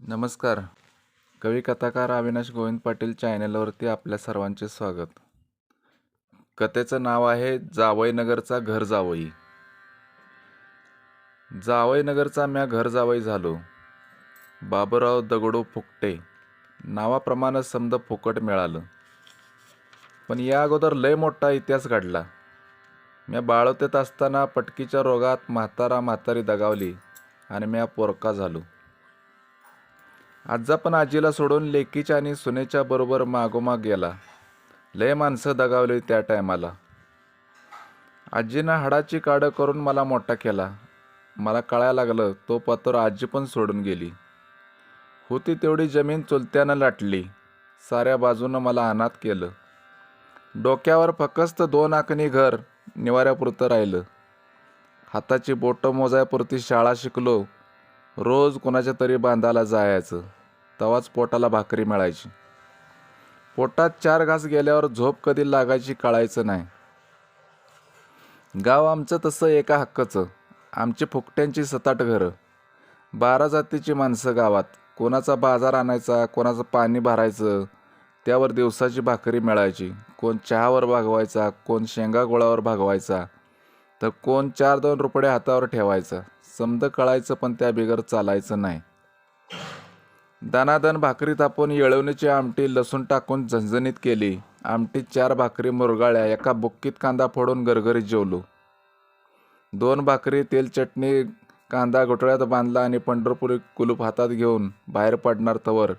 नमस्कार. कवी कथाकार अविनाश गोविंद पाटील चॅनलवरती आपल्या सर्वांचे स्वागत. कथेचं नाव आहे जावईनगरचा घर जावई. जावईनगरचा म्या घर जावई झालो. बाबूराव दगडू फुकटे नावाप्रमाणे समद फुकट मिळालं. पण या अगोदर लय मोठा इतिहास घडला. म्या बाळवतेत असताना पटकीच्या रोगात म्हातारा म्हातारी दगावली आणि म्या पोरका झालो. आजा पण आजीला सोडून लेकीच्या आणि सुनेच्या बरोबर मागोमाग गेला. लय माणसं दगावली त्या टायमाला. आजीनं हाडाची काडं करून मला मोठा केला. मला कळायला लागलं तो पत्र आजी पण सोडून गेली. होती तेवढी जमीन चुलत्यानं लाटली. साऱ्या बाजूनं मला अनाथ केलं. डोक्यावर फकस्त दोन आखणी घर निवाऱ्यापुरतं राहिलं. हाताची बोटं मोजायपुरती शाळा शिकलो. रोज कोणाच्या तरी बांधाला जायचं. तवाच पोटाला भाकरी मिळायची. पोटात चार घास गेल्यावर झोप कधी लागायची कळायचं नाही. गाव आमचं तसं एका हक्काचं. आमची फुकट्यांची सताट घरं. बारा जातीची माणसं गावात. कोणाचा बाजार आणायचा कोणाचं पाणी भरायचं त्यावर दिवसाची भाकरी मिळायची. कोण चहावर भागवायचा कोण शेंगा गोळावर भागवायचा तर कोण चार दोन रुपये हातावर ठेवायचा. समद कळायचं पण त्या बिगर चालायचं नाही. दानादन भाकरी तापून येळवणीची आमटी लसूण टाकून झणझणीत केली. आमटीत चार भाकरी मुरगाळ्या एका बुक्कीत कांदा फोडून गरगरीत जेवलो. दोन भाकरी तेल चटणी कांदा घोटळ्यात बांधला आणि पंढरपुरी कुलूप हातात घेऊन बाहेर पडणार तवर.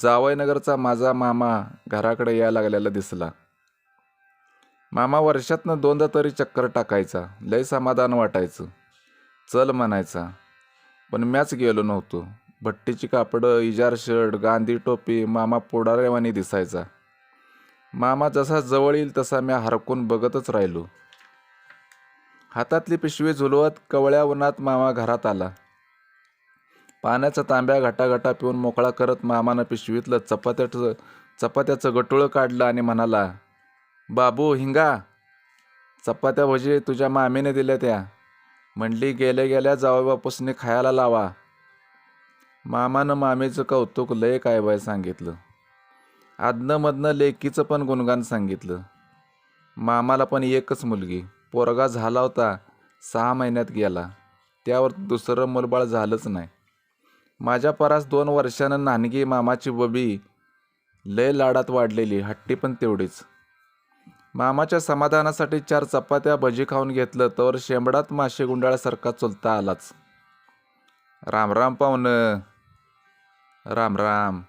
जावईनगरचा माझा मामा घराकडे यायला लागलेला दिसला. मामा वर्षातनं दोनदा तरी चक्कर टाकायचा लय समाधान वाटायचं. चल म्हणायचा पण म्याच गेलो नव्हतो. भट्टीची कापडं इजार शर्ट गांधी टोपी मामा पुढारेवानी दिसायचा. मामा जसा जवळ येईल तसा मी हरकून बघतच राहिलो. हातातली पिशवी झुलवत कवळ्या उन्हात मामा घरात आला. पाण्याचा तांब्या घटाघटा पिऊन मोकळा करत मामानं पिशवीतलं चपात्याचं चपात्याचं गटुळं काढलं आणि म्हणाला बाबू हिंगा. चपात्या भजी तुझ्या मामीने दिल्या त्या. म्हणली गेल्या गेल्या जावं बापूसने खायला लावा. मामानं मामीचं कौतुक लय काय बाय सांगितलं. आदनंमधनं लेकीचं पण गुणगान सांगितलं. मामाला पण एकच मुलगी. पोरगा झाला होता सहा महिन्यात गेला. त्यावर दुसरं मुलबाळ झालंच नाही. माझ्या परास दोन वर्षानं नानगी मामाची बबी लय लाडात वाढलेली हट्टी पण तेवढीच. मामाच्या समाधानासाठी चार चपात्या भजी खाऊन घेतलं तर शेंबडात मासे गुंडाळ्यासारखा चुलता आलाच. राम राम पाहुणं राम राम.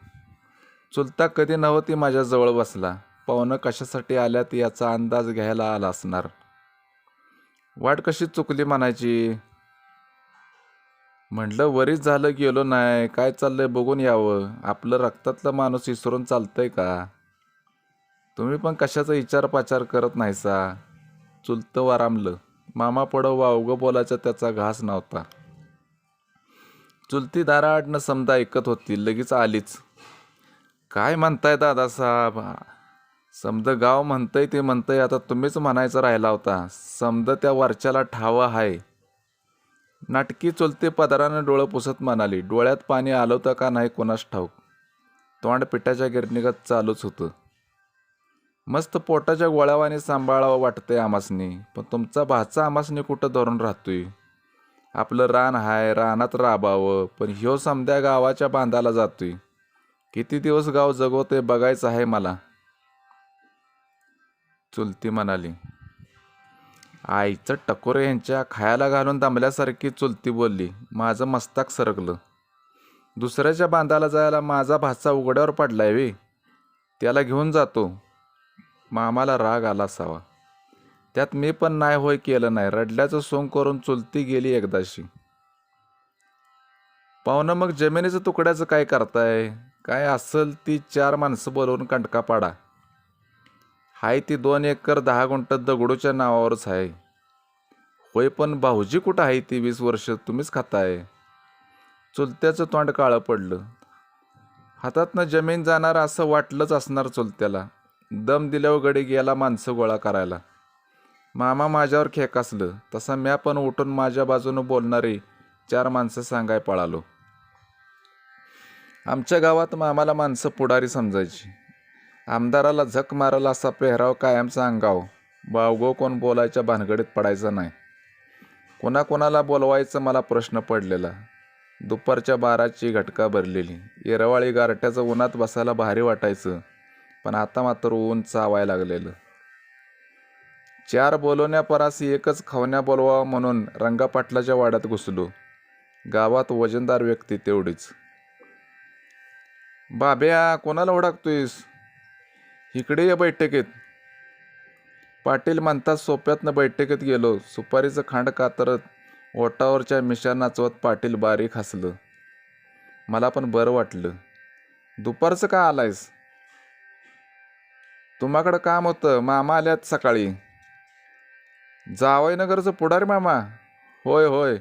चुलता कधी नव्हती माझ्याजवळ बसला. पाहुणं कशासाठी आल्यात याचा अंदाज घ्यायला आला असणार. वाट कशी चुकली म्हणायची? म्हटलं वरीच झालं गेलो नाही. काय चाललंय बघून यावं. आपलं रक्तातलं माणूस विसरून चालतंय का? तुम्ही पण कशाचा विचार पाचार करत नाहीसा? चुलतं वारामलं. मामा पडव वावगं बोलायचा त्याचा घास नव्हता. चुलती दाराआडनं समजा ऐकत होती लगेच आलीच. काय म्हणताय दादासाहेब समजं गाव म्हणतंय ते म्हणतंय आता तुम्हीच म्हणायचं राहिला होता. समजा त्या वरच्याला ठावा हाय नाटकी चुलते पदरानं डोळं पुसत म्हणाली डोळ्यात पाणी आलं होतं का नाही कोणास ठाऊक? तोंड पिठाच्या गिरणीगत चालूच होतं. मस्त पोटाच्या गोळ्यावाने सांभाळावं वाटतंय आमासनी पण तुमचा भाचा आमासनी कुठं धरून राहतोय? आपलं रान हाय रानात राबावं पण ह्यो समद्या गावाच्या बांधाला जातोय. किती दिवस गाव जगवते बघायचं आहे मला. चुलती म्हणाली. आईचं टकोरे यांच्या खायला घालून दमल्यासारखी चुलती बोलली. माझं मस्तक सरकलं. दुसऱ्याच्या बांधाला जायला माझा भाचा उघड्यावर पडलाय वे. त्याला घेऊन जातो. मामाला राग आला असावा. त्यात मी पण नाही होय केलं नाही. रडल्याचं सोंग करून चुलती गेली एकदाशी. पाहुणं मग जमिनीचं तुकड्याचं काय करताय? काय असेल ती चार माणसं बोलवून कंटका पाडा. हाय ती दोन एकर दहा गुंठ दगडूच्या नावावरच आहे होय पण भाऊजी कुठं आहे ती वीस वर्ष? तुम्हीच खाताय. चुलत्याचं तोंड काळं पडलं. हातातनं जमीन जाणार असं वाटलंच असणार चुलत्याला. दम दिल्यावर गडी गेला माणसं गोळा करायला. मामा माझ्यावर खेकासलं तसा म्या पण उठून माझ्या बाजूनं बोलणारी चार माणसं सांगाय पळालो. आमच्या गावात मामाला माणसं पुढारी समजायची. आमदाराला झक मारला असा पेहराव कायमचा अंगाव. बावगो कोण बोलायच्या भानगडीत पडायचा नाही. कोणाकोणाला बोलवायचं मला प्रश्न पडलेला. दुपारच्या बाराची घटका भरलेली. येरवाळी गारट्याचं उन्हात बसायला भारी वाटायचं. पण आता मात्र ऊन चावायला लागलेलं. चार बोलवण्यापरास एकच खवण्या बोलवा म्हणून रंगापाटलाच्या वाड्यात घुसलो. गावात वजनदार व्यक्ती तेवढीच. बाब्या कोणाला ओळखतोयस इकडे ये बैठकीत. पाटील म्हणतात सोप्यातनं बैठकीत गेलो. सुपारीचं खांड कातरत ओटावरच्या मिशा नाचवत पाटील बारीक हसलं. मला पण बरं वाटलं. दुपारचं का आलायस? तुम्हाकडं काम होतं. मामा आल्यात सकाळी. जावईनगरचं पुढारी मामा. होय होय.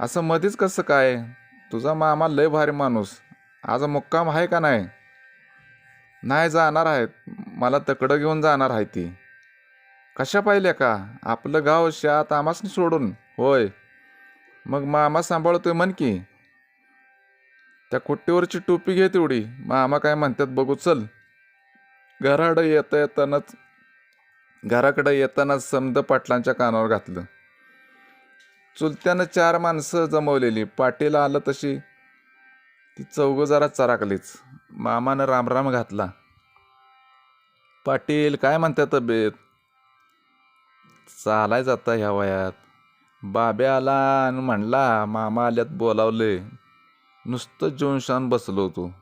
असं मधीच कसं काय? तुझा मामा लय भारी माणूस. आज मुक्काम आहे का नाही? नाही जाणार आहेत. मला तकडं घेऊन जाणार आहे ती. कशा पाहिल्या का? आपलं गाव शात आमासनी सोडून. होय. मग मामा सांभाळतोय म्हण की. त्या कुट्टीवरची टोपी घे तेवढी. मामा काय म्हणतात बघू चल. घराडं येता येतानाच घराकडं येतानाच समद पाटलांच्या कानावर घातलं. चुलत्यानं चार माणसं जमवलेली. पाटील आलं तशी. ती चौघ जरा चराकलीच. मामानं रामराम घातला. पाटील काय म्हणते तब्येत? चालाय जाता ह्या वयात. बाब्या आला आणि म्हणला मामा आल्यात बोलावले. नुसतं जेवून बसलो होतो.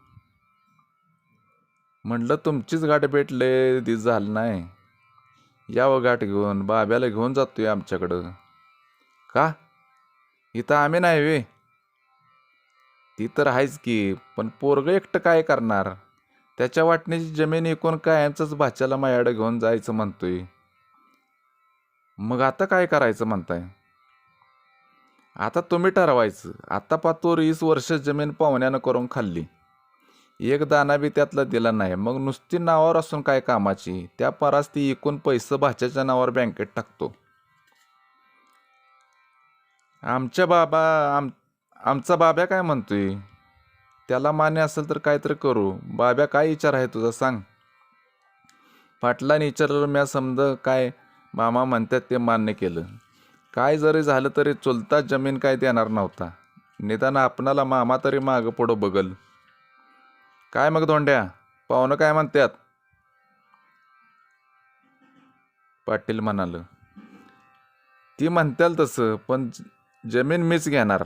म्हणलं तुमचीच गाठ भेटले दिस झालं नाही. यावं गाठ घेऊन बाब्याला घेऊन जातोय आमच्याकडं. का? इथं आम्ही नाही वे ती तर आहेच की पण पोरगं एकटं काय करणार? त्याच्या वाटणीची जमीन एकूण कायमचंच भाच्याला मायाडं घेऊन जायचं म्हणतोय. मग आता काय करायचं म्हणताय? आता तुम्ही ठरवायचं. आता पातूर वीस वर्ष जमीन पाहुण्यानं करून खाल्ली. एक दाना बी त्यातला दिला नाही मग नुसती नावावर असून काय कामाची? त्या परास ती एकूण पैसे भाच्याच्या नावावर बँकेत टाकतो. आमच्या बाबा आम आमचा बाब्या काय म्हणतोय? त्याला मान्य असेल तर काहीतरी करू. बाब्या काय विचार आहे तुझा सांग. पाटलाने विचारलं म्या समज काय मामा म्हणतात ते मान्य केलं. काय जरी झालं तरी चुलता जमीन काय देणार नव्हता. निदान आपणाला मामा तरी मागं पुढं बघल. काय मग धोंड्या? पाहुणं काय म्हणतात पाटील म्हणाल ती म्हणत्याल तसं पण जमीन मीच घेणार.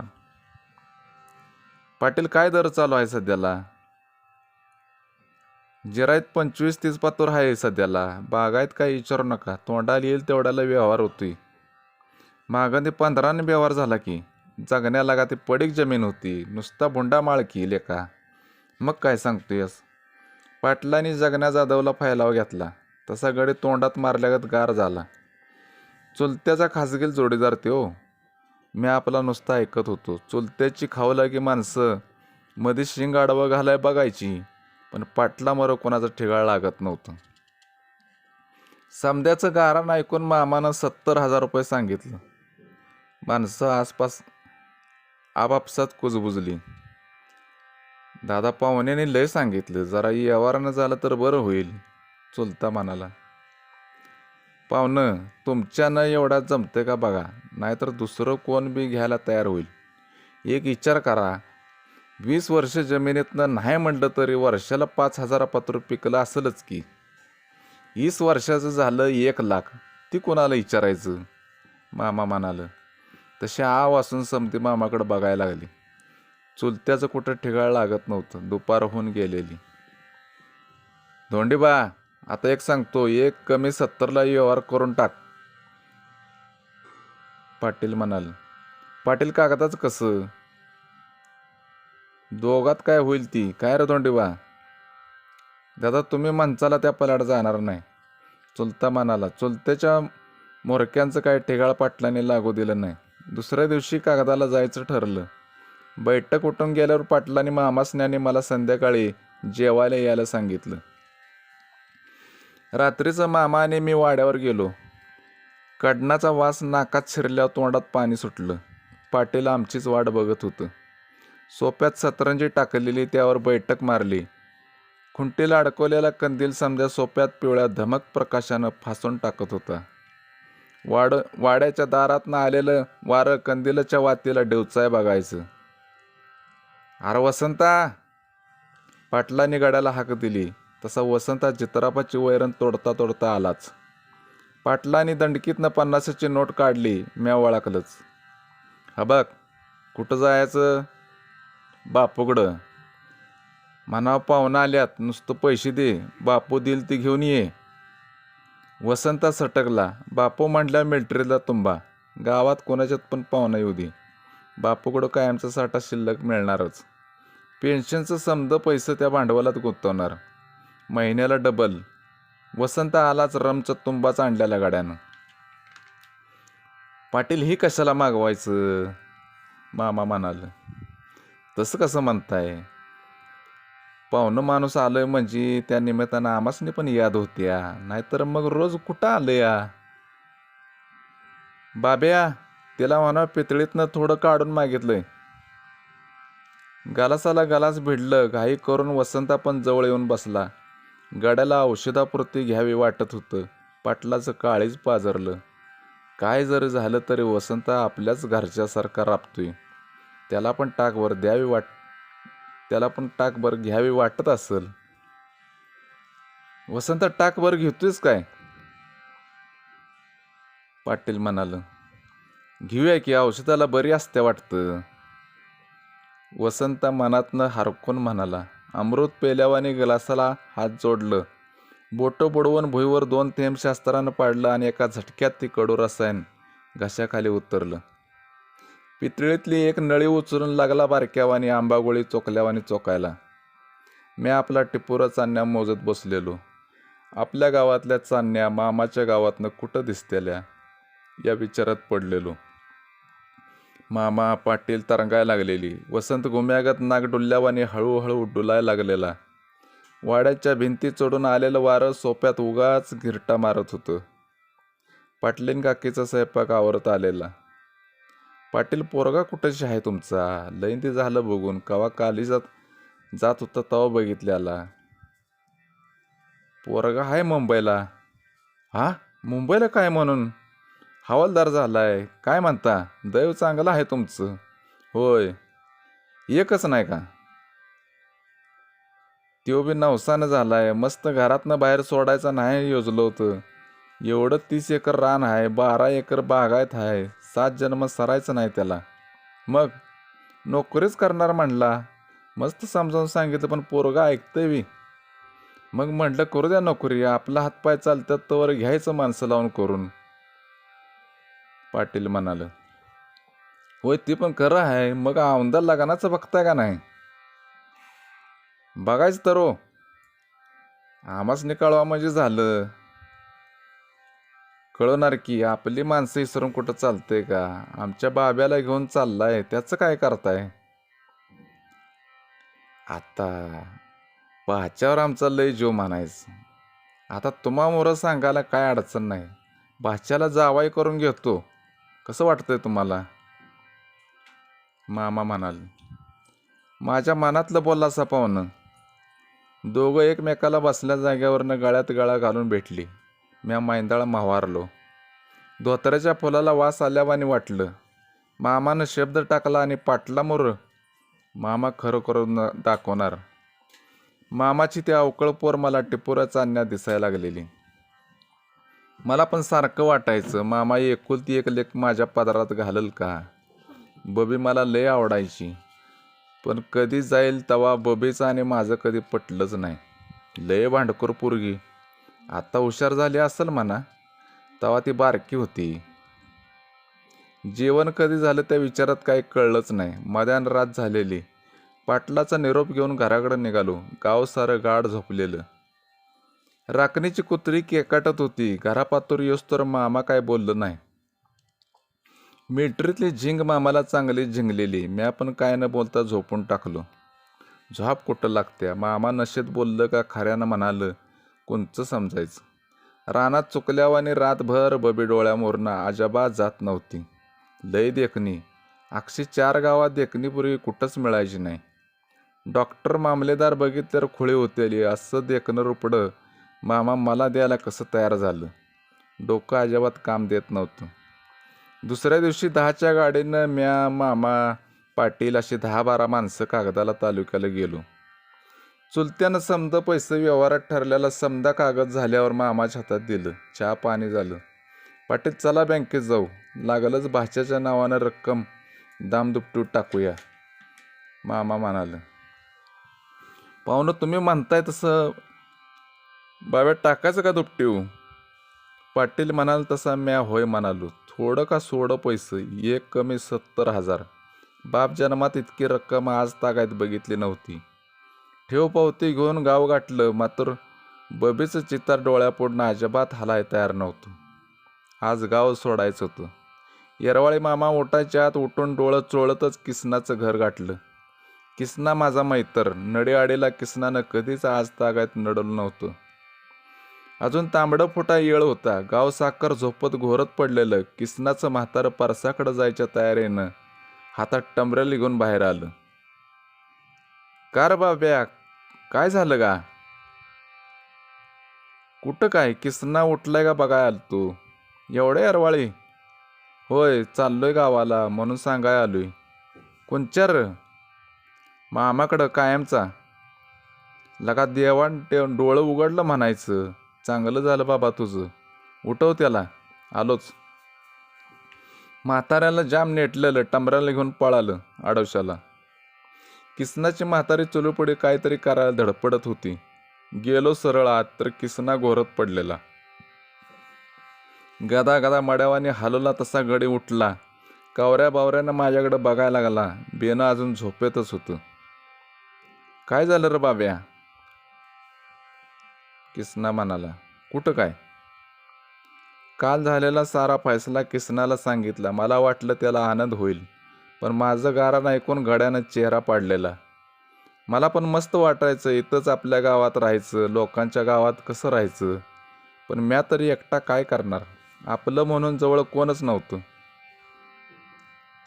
पाटील काय दर चालू आहे सध्याला? जिरायत पंचवीस तीस पातूर आहे सध्याला. बागायत काही विचारू नका. तोंडाला येईल तेवढ्याला व्यवहार होतोय. मागं ते पंधराने व्यवहार झाला की जगण्या लागा ती पडीक जमीन होती. नुसता भुंडा माळकी लेका. मग काय सांगतोयस? पाटलांनी जगण्या जाधवला फैलाव घेतला तसा गडी तोंडात मारल्यागत गार झाला. चुलत्याचा खासगील जोडीदार ते. हो मी आपला नुसता ऐकत होतो. चुलत्याची खाऊ लागी माणसं मध्ये शिंग आडवं घालाय बघायची पण पाटला मरो कोणाचं ठिगाळ लागत नव्हतं. समद्याचं गारण ऐकून मामानं सत्तर हजार रुपये सांगितलं. माणसं आसपास आपापसात कुजबुजली. दादा पाहुण्याने लय सांगितलं जरा व्यवहारानं झालं तर बरं होईल चुलता म्हणाला पाहुणं तुमच्यानं एवढा जमतं का बघा नाहीतर दुसरं कोण बी घ्यायला तयार होईल. एक विचार करा वीस वर्ष जमिनीतनं नाही म्हणलं तरी वर्षाला पाच हजारापात्र पिकलं असेलच की. वीस वर्षाचं झालं एक लाख ती कोणाला विचारायचं? मामा म्हणालं तसे आव असून समती मामाकडं बघायला लागली. चुलत्याचं कुठं ठिकाळ लागत नव्हतं. दुपार होऊन गेलेली. धोंडीबा आता एक सांगतो एक कमी सत्तरला व्यवहार करून टाक. पाटील म्हणाल पाटील कागदाचं कसं? दोघात काय होईल ती? काय रे धोंडीबा? दादा तुम्ही माणसाला त्या पलाड जाणार नाही. चुलता म्हणाला चुलत्याच्या मोरक्यांचं काय ठेगाळ पाटलाने लागू दिलं नाही. दुसऱ्या दिवशी कागदाला जायचं ठरलं. बैठक उठून गेल्यावर पाटलांनी मामासण्याने मला संध्याकाळी जेवायला यायला सांगितलं. रात्रीचं मामाने मी वाड्यावर गेलो. कडणाचा वास नाकात शिरल्यावर तोंडात पाणी सुटलं. पाटील आमचीच वाट बघत होतं. सोप्यात सतरंजी टाकलेली त्यावर बैठक मारली. खुंटीला अडकवलेला कंदील समजा सोप्यात पिवळ्या धमक प्रकाशानं फासून टाकत होता. वाड वाड्याच्या दारातनं आलेलं वारं कंदिलाच्या वातीला डेवचाय बघायचं. अरे वसंता पाटलाने गड्याला हाक दिली. तसा वसंता चित्रापाची वैरण तोडता तोडता आलाच. पाटलाने दंडकीतनं पन्नासाची नोट काढली म्या ओळखलंच हा बघ कुठं जायचं? बापूकडं. म्हणावं पाहुणं आल्यात नुसतं पैसे दे बापू दिल ती घेऊन ये. वसंता सटकला. बापू म्हटल्या मिल्ट्रीला तुंबा. गावात कोणाच्यात पण पाहुणा येऊ दे. बापूकडं कायमचा साठा शिल्लक मिळणारच. पेन्शनचं समद पैसे त्या भांडवलात गुंतवणार. महिन्याला डबल. वसंत आलाच रमचा तुंबाच आणलेल्या गाड्यानं. पाटील ही कशाला मागवायचं? मामा म्हणाल. तसं कसं म्हणताय? पाहुणं माणूस आलोय म्हणजे त्या निमित्तानं आमासनी पण याद होत्या. नाहीतर मग रोज कुठं आलं या बाब्या तिला म्हणा पितळीतनं थोडं काढून मागितलंय. गालासाला गालास भिडलं घाई करून वसंता पण जवळ येऊन बसला. गड्याला औषधापुरती घ्यावी वाटत होतं. पाटलाचं काळीच पाजरलं काय जरी झालं तरी वसंता आपल्याच घरच्यासारखा राबतोय. त्याला पण टाकभर द्यावी वाट त्याला पण टाकभर घ्यावी वाटत असेल. वसंत टाकभर घेतोयस काय? पाटील म्हणाल. घेऊया की औषधाला बरी असते वाटतं. वसंत मनातनं हरकून म्हणाला अमृत पेल्यावाने गलासाला हात जोडलं. बोटं बुडवून भुईवर दोन थेंब शास्त्रानं पाडलं आणि एका झटक्यात ती कडू रसायन घशाखाली उतरलं. पितळीतली एक नळी उचलून लागला बारक्यावानी आंबागोळी चोकल्यावानी चोकायला. मी आपला टिपुरा चांदण्या मोजत बसलेलो. आपल्या गावातल्या चांदण्या मामाच्या गावातनं कुठं दिसतेल्या या विचारात पडलेलो. मामा पाटील तरंगायला लागलेली. वसंत गुम्यागत नागडुल्ल्यावानी हळूहळू डुलायला लागलेला. वाड्याच्या भिंती चढून आलेलं वारं सोप्यात उगाच गिरटा मारत होतं. पाटलीन काकीचा स्वयंपाक आवरत आलेला. पाटील पोरगा कुठंशी आहे तुमचा? लयंती झालं बघून कवा काली जात जात होता तवा बघितल्याला. पोरगा आहे मुंबईला. हा? मुंबईला काय म्हणून? हवालदार झालाय. काय म्हणता? दैव चांगलं आहे तुमचं. होय. एकच नाही का? त्यो बी नवसानं झालाय. मस्त घरातनं बाहेर सोडायचं नाही योजलं होतं. एवढं तीस एकर रान आहे बारा एकर बागायत आहे. सात जन्म सरायचं नाही त्याला. मग? नोकरीच करणार म्हणला. मस्त समजावून सांगितलं पण पोरगा ऐकतंय बी. मग म्हटलं करू द्या नोकरी. आपला हातपाय चालतात तोवर घ्यायचं माणसं लावून करून. पाटील म्हणालं. होय ते पण खरं आहे. मग आमदार लग्नाचं बघताय का नाही? बघायचं तर हो. आम्हाच निकाळवा म्हणजे झालं. कळवणार की आपली माणसं इसरून कुठं चालतंय का? आमच्या बाब्याला घेऊन चाललाय. त्याचं काय करताय? आता पाच्यावर आमचा लय जीव म्हणायचं. आता तुम्हामोर सांगायला काय अडचण नाही. भाच्याला जावाई करून घेतो. कसं वाटतंय तुम्हाला? मामा म्हणाले. माझ्या मनातलं बोलला सपावनं दोघं एकमेकाला बसल्या जाग्यावरनं गळ्यात गळा घालून भेटली. म्या मैंदाळा मावारलो धोतऱ्याच्या फुलाला वास आल्यावानी वाटलं. मामानं शब्द टाकला आणि पाटला मोर. मामा खरं करून दाखवणार. मामाची ती अवकळ पोर मला टिपुरा चांदण्या दिसायला लागलेली. मला पण सारखं वाटायचं मामा एकुलती एक लेख माझ्या पदरात घालल का? बबी मला लय आवडायची. पण कधी जाईल तवा बबीचं आणि माझं कधी पटलंच नाही. लय भांडखोर पोरगी. आत्ता हुशार झाली असेल म्हणा तवा ती बारकी होती. जेवण कधी झालं त्या विचारात काही कळलंच नाही. मध्यान रात झालेली. पाटलाचा निरोप घेऊन घराकडे निघालो. गाव सारं गाढ झोपलेलं. राखणीची कुत्री केकाटत होती. घरापातूर तर मामा काय बोललं नाही. मिल्ट्रीतली झिंग मामाला चांगली झिंगलेली. म्या पण काय न बोलता झोपून टाकलो. झोप कुठं लागत्या मामा नशेत बोललं का खऱ्यानं म्हणालं कोणचं समजायचं? रानात चुकल्यावानी रातभर बबी डोळ्यामोरनं अजाबा जात नव्हती. लय देखणी. अक्षी चार गावात देखणीपूर्वी कुठंच मिळायची नाही. डॉक्टर मामलेदार बघितल्यावर खुळे होतेली. असं देखणं रुपडं मामा मला द्यायला कसं तयार झालं? डोकं अजिबात काम देत नव्हतं. दुसऱ्या दिवशी दहाच्या गाडीनं म्या मामा पाटील अशी दहा बारा माणसं कागदाला तालुक्याला गेलो. चुलत्यानं समजा पैसे व्यवहारात ठरलेला समजा कागद झाल्यावर मामाच्या हातात दिलं. चहा पाणी झालं. पाटील चला बँकेत जाऊ. लागलच भाच्याच्या नावानं रक्कम. दामदुपटूट टाकूया. मामा म्हणालं पाहुणं तुम्ही म्हणताय तसं बाब्या टाकायचं का दुपटीव? पाटील म्हणाल तसा म्या होय म्हणालो. थोडं का सोडं पैसे? एक कमी सत्तर हजार. बाप जन्मात इतकी रक्कम आज तागायत बघितली नव्हती. ठेव पावती घेऊन गाव गाठलं मात्र बबीचं चितार डोळ्यापुढनं अजिबात हलाय तयार नव्हतं. आज गाव सोडायचं होतं. येरवाळी मामा उठायच्या आत उठून डोळं चोळतच किसनाचं घर गाठलं. किसना माझा मैतर नडीआडीला किसनानं कधीच आज तागायत नडलं नव्हतं. अजून तांबडं फुटा येळ होता. गाव साखर झोपत घोरत पडलेलं. किसनाचं म्हातारं परसाकडं जायच्या तयारीनं. हातात टमरं लिघून बाहेर आलं. कार बाब्या काय झालं का कुठं काय? किसना उठलाय का बघाय आल तू? एवढे अरवाळी. होय चाललोय गावाला. म्हणून सांगाय आलोय. कोणच्यार मामाकडं कायमचा. लगा देवाण डोळं उघडलं म्हणायचं. चांगलं झालं बाबा तुझं. उठव त्याला. आलोच. म्हाताऱ्याला जाम नेटलेलं टमऱ्याला घेऊन पळालं आडवशाला. किसनाची म्हातारी चुलूपुढे काहीतरी करायला धडपडत होती. गेलो सरळ आत तर किसना घोरत पडलेला. गदा गदा मड्यावाने हलवला तसा गडी उठला. कावऱ्या बावऱ्यानं माझ्याकडे बघायला लागला. बेनं अजून झोपेतच होतं. काय झालं रे बाब्या? किसना म्हणाला कुठं काय? काल झालेला सारा फैसला किसनाला सांगितला. मला वाटलं त्याला आनंद होईल पण माझं गारण ऐकून गड्यानं चेहरा पाडलेला. मला पण मस्त वाटायचं इथंच आपल्या गावात राहायचं लोकांच्या गावात कसं राहायचं? पण म्या तरी एकटा काय करणार? आपलं म्हणून जवळ कोणच नव्हतं.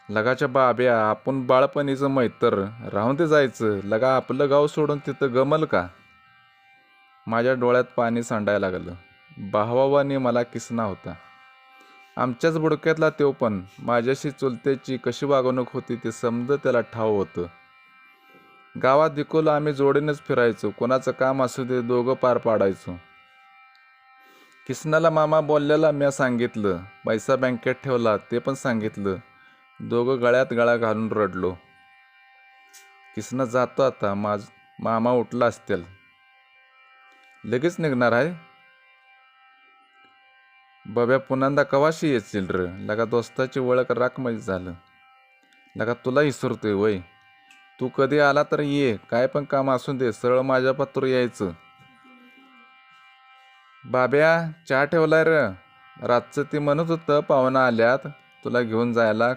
लगाच्या बाब्या आपण बाळपणीचं मैत्र राहून ते जायचं. लगा आपलं गाव सोडून तिथं गमल का? माझ्या डोळ्यात पाणी सांडायला लागलं. भावावाने मला किसना होता. आमच्याच बुडक्यातला तो पण माझ्याशी चुलतेची कशी वागणूक होती ते समज त्याला ठाव होतं. गावात दिकोला आम्ही जोडीनेच फिरायचो. कोणाचं काम असू दे दोघं पार पाडायचो. किसनाला मामा बोलल्याला म्या सांगितलं. पैसा बँकेत ठेवला ते पण सांगितलं. दोघं गळ्यात गळा घालून रडलो. किसना जातो आता. माझ मामा उठला असतील. लगेच निघणार आहे. बब्या पुन्हांदा कवाशी येशील र? लगा दोस्ताची ओळख राख झालं. लगा तुला विसरतोय वय. तू कधी आला तर ये. काय पण काम असू दे. सरळ माझ्या पत्र यायचं. बाब्या चहा ठेवलाय र. रातचं ती म्हणत होतं पाहुणा आल्यात. तुला घेऊन जायला.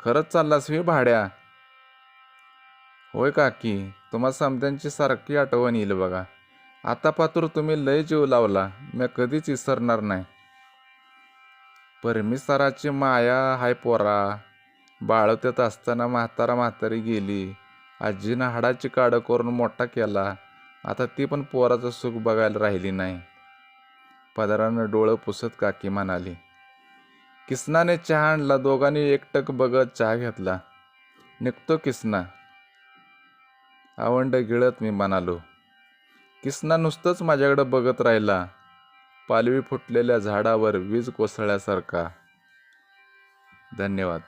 खरंच चाललास मी भाड्या? होय काकी. तुम्हा समत्यांची सारखी आठवण येईल बघा. आता पातूर तुम्ही लय जीव लावला. मी कधीच विसरणार नाही. परमेश्वराची माया हाय पोरा. बाळवत्यात असताना म्हातारा म्हातारी गेली. आजीनं हाडाची काडं करून मोठा केला. आता ती पण पोराचं सुख बघायला राहिली नाही. पदरानं डोळं पुसत काकी म्हणाली किसनाने चहा आणला? दोघांनी एकटक बघत चहा घेतला. निघतो किसना. आवंड गिळत मी म्हणालो किसना नुसतंच माझ्याकडे बघत राहिला. पालवी फुटलेल्या झाडावर वीज कोसळल्यासारखा. धन्यवाद.